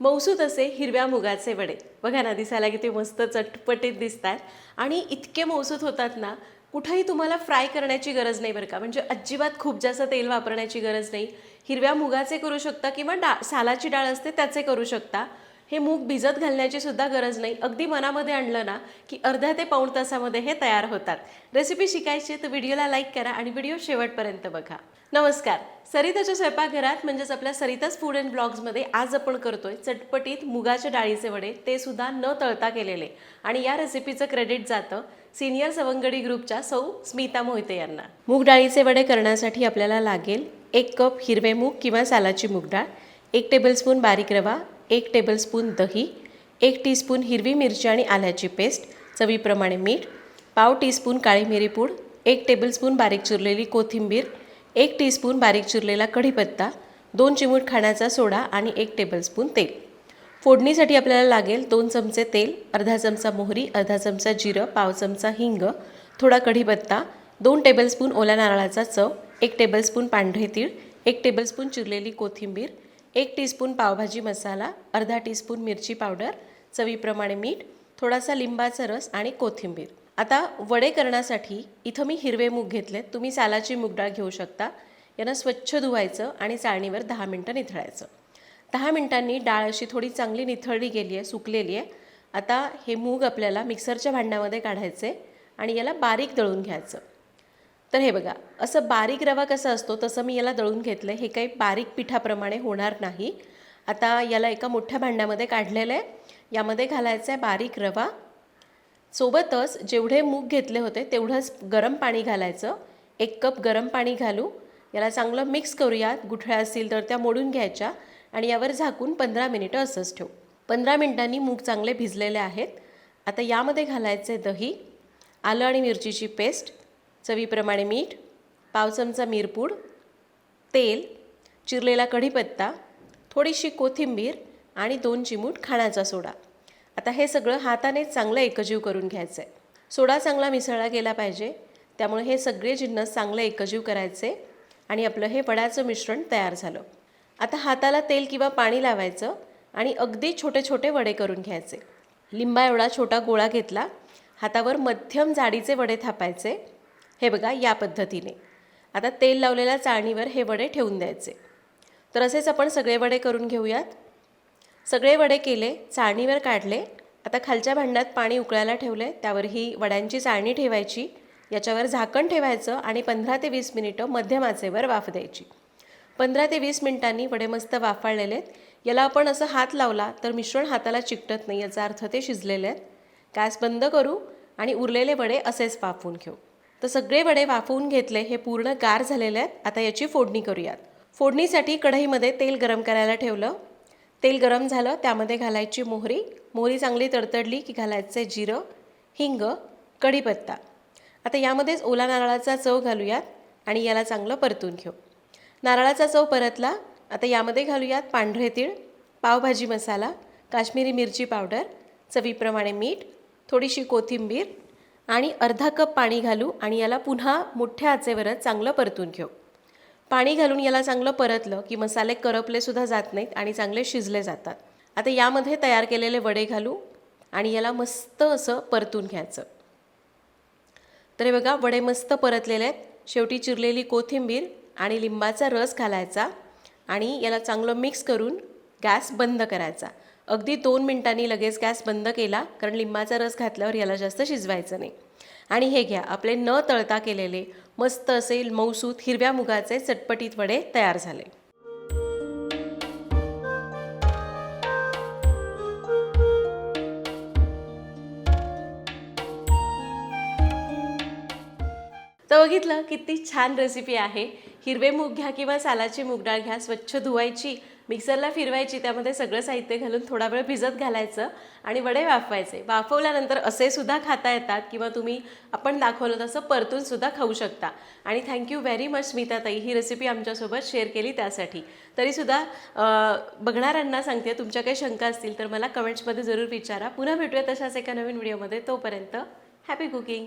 मौसूद असे हिरव्या मुगाचे वडे. बघा ना दिसायला किती मस्त चटपटीत दिसतात. आणि इतके मौसूद होतात ना कुठंही तुम्हाला फ्राय करण्याची गरज नाही बरं का. म्हणजे अजिबात खूप जास्त तेल वापरण्याची गरज नाही. हिरव्या मुगाचे करू शकता किंवा डा सालाची डाळ असते त्याचे करू शकता. हे मूग भिजत घालण्याची सुद्धा गरज नाही. अगदी मनामध्ये आणलं ना की अर्ध्या ते पाऊण तासामध्ये हे तयार होतात. रेसिपी शिकायची तर व्हिडिओला लाईक करा आणि व्हिडिओ शेवटपर्यंत बघा. नमस्कार. सरिताच्या स्वयंपाकघरात म्हणजेच आपल्या सरिताच फूड अँड ब्लॉग्समध्ये आज आपण करतोय चटपटीत मुगाच्या डाळीचे वडे. ते सुद्धा न तळता केलेले. आणि या रेसिपीचं क्रेडिट जातं सिनियर सवंगडी ग्रुपच्या सौ स्मिता मोहिते यांना. मूग डाळीचे वडे करण्यासाठी आपल्याला लागेल एक कप हिरवे मूग किंवा सालाची मूग डाळ एक टेबलस्पून बारीक रवा एक टेबलस्पून दही एक टीस्पून हिरवी मिरची आणि आल्याची पेस्ट चवीप्रमाणे मीठ पाव टीस्पून काळी मिरी पूड एक टेबलस्पून बारीक चिरलेली कोथिंबीर एक टीस्पून बारीक चिरलेला कढीपत्ता दोन चिमूट खाण्याचा सोडा आणि एक टेबलस्पून तेल. फोडणीसाठी आपल्याला लागेल दोन चमचे तेल अर्धा चमचा मोहरी अर्धा चमचा जिरं पाव चमचा हिंग थोडा कढीपत्ता दोन टेबलस्पून ओल्या नारळाचा चव एक टेबलस्पून पांढरे तीळ एक टेबलस्पून चिरलेली कोथिंबीर एक टीस्पून पावभाजी मसाला अर्धा टीस्पून मिरची पावडर चवीप्रमाणे मीठ थोडासा लिंबाचा रस आणि कोथिंबीर. आता वडे करण्यासाठी इथं मी हिरवे मूग घेतलेत. तुम्ही सालाची मूग डाळ घेऊ शकता. यांना स्वच्छ धुवायचं आणि चाळणीवर दहा मिनटं निथळायचं. दहा मिनिटांनी डाळ अशी थोडी चांगली निथळली गेली आहे सुकलेली आहे. आता हे मूग आपल्याला मिक्सरच्या भांड्यामध्ये काढायचे आणि याला बारीक दळून घ्यायचं. तर हे बघा असं बारीक रवा कसा असतो तसं मी याला दळून घेतलं हे काही बारीक पिठाप्रमाणे होणार नाही. आता याला एका मोठ्या भांड्यामध्ये काढलेलं आहे. यामध्ये घालायचं आहे बारीक रवा. सोबतच जेवढे मूग घेतले होते तेवढंच गरम पाणी घालायचं. एक कप गरम पाणी घालू. याला चांगलं मिक्स करूयात. गुठळ्या असतील तर त्या मोडून घ्यायच्या. आणि यावर झाकून पंधरा मिनिटं असंच ठेवू. पंधरा मिनिटांनी मूग चांगले भिजलेले आहेत. आता यामध्ये घालायचे दही आलं आणि मिरचीची पेस्ट. चवीप्रमाणे मीठ पाव चमचा मिरपूड तेल चिरलेला कढीपत्ता थोडीशी कोथिंबीर आणि दोन चिमूट खाण्याचा सोडा. आता हे सगळं हाताने चांगलं एकजीव करून घ्यायचं आहे सोडा चांगला मिसळला गेला पाहिजे त्यामुळे हे सगळे जिन्नस चांगलं एकजीव करायचे आणि आपलं हे वड्याचं मिश्रण तयार झालं. आता हाताला तेल किंवा पाणी लावायचं आणि अगदी छोटे छोटे वडे करून घ्यायचे. लिंबा एवढा छोटा गोळा घेतला हातावर मध्यम जाडीचे वडे थापायचे हे बघा या पद्धतीने. आता तेल लावलेल्या चाळणीवर हे वडे ठेवून द्यायचे. तर असेच आपण सगळे वडे करून घेऊयात. सगळे वडे केले चाळणीवर काढले. आता खालच्या भांड्यात पाणी उकळायला ठेवले. त्यावर ही वड्यांची चाळणी ठेवायची. याच्यावर झाकण ठेवायचं आणि पंधरा ते वीस मिनिटं मध्यम आचेवर वाफ द्यायची. पंधरा ते वीस मिनिटांनी वडे मस्त वाफाळलेले आहेत याला आपण असं हात लावला तर मिश्रण हाताला चिकटत नाही याचा अर्थ ते शिजलेले आहेत. गॅस बंद करू आणि उरलेले वडे असेच वाफवून घेऊ. तर सगळे वडे वाफवून घेतले हे पूर्ण गार झालेले आहेत. आता याची फोडणी करूयात. फोडणीसाठी कढईमध्ये तेल गरम करायला ठेवलं. तेल गरम झालं त्यामध्ये घालायची मोहरी. मोहरी चांगली तडतडली की घालायचं जिरं हिंग कढीपत्ता. आता यामध्येच ओला नारळाचा चव घालूयात आणि याला चांगलं परतून घेऊ. नारळाचा चव परतला आता यामध्ये घालूयात पांढरे तीळ पावभाजी मसाला काश्मीरी मिरची पावडर चवीप्रमाणे मीठ थोडीशी कोथिंबीर आणि अर्धा कप पाणी घालू आणि याला पुन्हा मोठ्या आचेवरच चांगलं परतून घेऊ. पाणी घालून याला चांगलं परतलं की मसाले करपलेसुद्धा जात नाहीत आणि चांगले शिजले जातात. आता यामध्ये तयार केलेले वडे घालू आणि याला मस्त असं परतून घ्यायचं. तर हे बघा वडे मस्त परतलेले आहेत. शेवटी चिरलेली कोथिंबीर आणि लिंबाचा रस घालायचा आणि याला चांगलं मिक्स करून गॅस बंद करायचा. अगदी दोन मिनिटांनी लगेच गॅस बंद केला कारण लिंबाचा रस घातल्यावर याला जास्त शिजवायचं नाही. आणि हे घ्या आपले न तळता केलेले मस्त असे मौसूत हिरव्या मुगाचे चटपटीत वडे तयार झाले. तर बघितलं किती छान रेसिपी आहे. हिरवे मूग घ्या किंवा सालाची मूग डाळ घ्या स्वच्छ धुवायची मिक्सरला फिरवायची त्यामध्ये सगळं साहित्य घालून थोडा वेळ भिजत घालायचं आणि वडे वाफवायचे. वाफवल्यानंतर असे सुद्धा खाता येतात किंवा तुम्ही आपण दाखवलं तसं परतून सुद्धा खाऊ शकता. आणि thank you very much Smitatai he recipe आमच्यासोबत शेअर केली त्यासाठी. तरीसुद्धा बघणाऱ्यांना सांगते तुमच्या काही शंका असतील तर मला कमेंट्समध्ये जरूर विचारा. पुन्हा भेटूया तशाच एका नवीन व्हिडिओमध्ये तोपर्यंत हॅपी कुकिंग